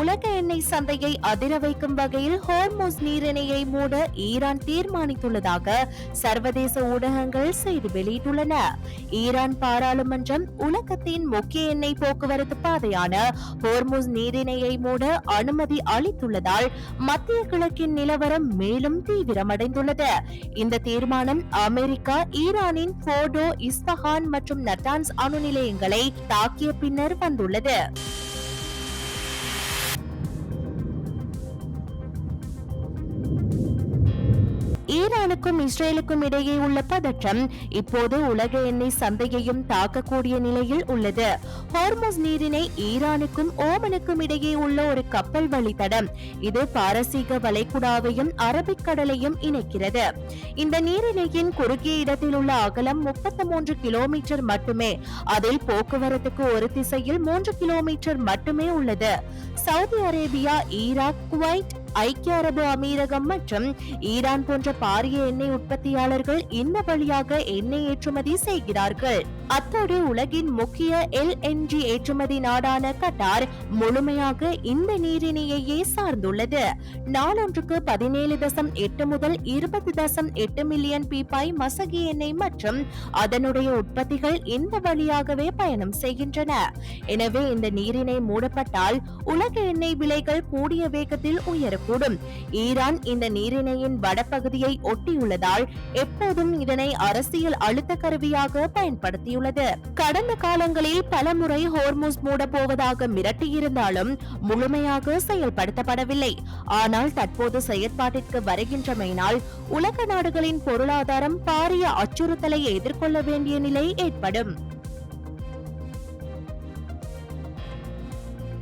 உலக எண்ணெய் சந்தையை அதிர வைக்கும் வகையில் ஹோர்மோஸ் நீரிணையை மூட ஈரான் தீர்மானித்துள்ளதாக சர்வதேச ஊடகங்கள் செய்தி வெளியிட்டுள்ளன. ஈரான் பாராளுமன்றம் உலகத்தின் முக்கிய எண்ணெய் போக்குவரத்து பாதையான ஹோர்மோஸ் நீரிணையை மூட அனுமதி அளித்துள்ளதால் மத்திய கிழக்கின் நிலவரம் மேலும் தீவிரமடைந்துள்ளது. இந்த தீர்மானம் அமெரிக்கா ஈரானின் போடோ இஸ்பஹான் மற்றும் நட்டான்ஸ் அணு நிலையங்களை தாக்கிய பின்னர் வந்துள்ளது. ஈரானுக்கும் இஸ்ரேலுக்கும் இடையே உள்ள பதற்றம் இப்போது உலக எண்ணெய் சந்தையையும் தாக்கக்கூடிய நிலையில் உள்ளது. ஹார்மோஸ் நீரிணை ஈரானுக்கும் ஓமனுக்கும் இடையே உள்ள ஒரு கப்பல் வழித்தடம். இது பாரசீக வளைகுடாவையும் அரபிக்கடலையும் இணைக்கிறது. இந்த நீரிணையின் குறுகிய இடத்தில் உள்ள அகலம் முப்பத்தி மூன்று கிலோமீட்டர் மட்டுமே. அதில் போக்குவரத்துக்கு ஒரு திசையில் மூன்று கிலோமீட்டர் மட்டுமே உள்ளது. சவுதி அரேபியா ஈராக் குவைட் ஐக்கிய அரபு அமீரகம் மற்றும் ஈரான் போன்ற பாரிய எண்ணெய் உற்பத்தியாளர்கள் இந்த வழியாக எண்ணெய் ஏற்றுமதி செய்கிறார்கள். அத்தோடு உலகின் முக்கிய எல்என்ஜி ஏற்றுமதி நாடான கட்டார் முழுமையாக இந்த நீரிணையையே சார்ந்துள்ளது. நாளொன்றுக்கு பதினேழு தசம் எட்டு முதல் இருபது தசம் எட்டு மில்லியன் பீப்பாய் மசகி எண்ணெய் மற்றும் அதனுடைய உற்பத்திகள் இந்த வழியாகவே பயணம் செய்கின்றன. எனவே இந்த நீரிணை மூடப்பட்டால் உலக எண்ணெய் விலைகள் கூடிய வேகத்தில் உயரும் உயரக்கூடும் ஈரான் இந்த நீரிணையின் வடபகுதியை ஒட்டியுள்ளதால் எப்போதும் இதனை அரசியல் அழுத்த கருவியாக பயன்படுத்தியுள்ளது. கடந்த காலங்களில் பலமுறை ஹோர்முஸ் மூடப்போவதாக மிரட்டியிருந்தாலும் முழுமையாக செயல்படுத்தப்படவில்லை. ஆனால் தற்போது செயற்பாட்டிற்கு வருகின்றமையினால் உலக நாடுகளின் பொருளாதாரம் பாரிய அச்சுறுத்தலை எதிர்கொள்ள வேண்டிய நிலை ஏற்படும்.